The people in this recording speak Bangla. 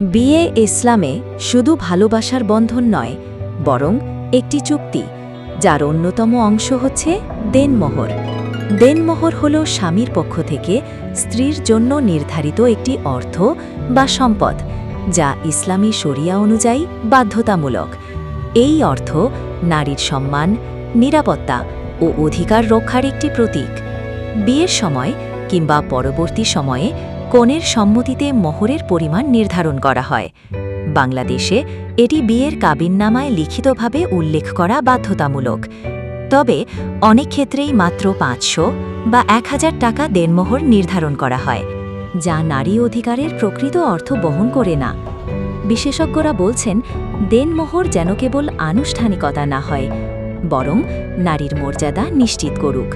বিয়ে ইসলামে শুধু ভালোবাসার বন্ধন নয়, বরং একটি চুক্তি, যার অন্যতম অংশ হচ্ছে দেনমোহর। দেনমোহর হল স্বামীর পক্ষ থেকে স্ত্রীর জন্য নির্ধারিত একটি অর্থ বা সম্পদ, যা ইসলামী শরিয়া অনুযায়ী বাধ্যতামূলক। এই অর্থ নারীর সম্মান, নিরাপত্তা ও অধিকার রক্ষার একটি প্রতীক। বিয়ের সময় কিংবা পরবর্তী সময়ে কনের সম্মতিতে মোহরের পরিমাণ নির্ধারণ করা হয়। বাংলাদেশে এটি বিয়ের কাবিননামায় লিখিতভাবে উল্লেখ করা বাধ্যতামূলক। তবে অনেক ক্ষেত্রেই মাত্র পাঁচশো বা এক হাজার টাকা দেনমোহর নির্ধারণ করা হয়, যা নারী অধিকারের প্রকৃত অর্থ বহন করে না। বিশেষজ্ঞরা বলছেন, দেনমোহর যেন কেবল আনুষ্ঠানিকতা না হয়, বরং নারীর মর্যাদা নিশ্চিত করুক।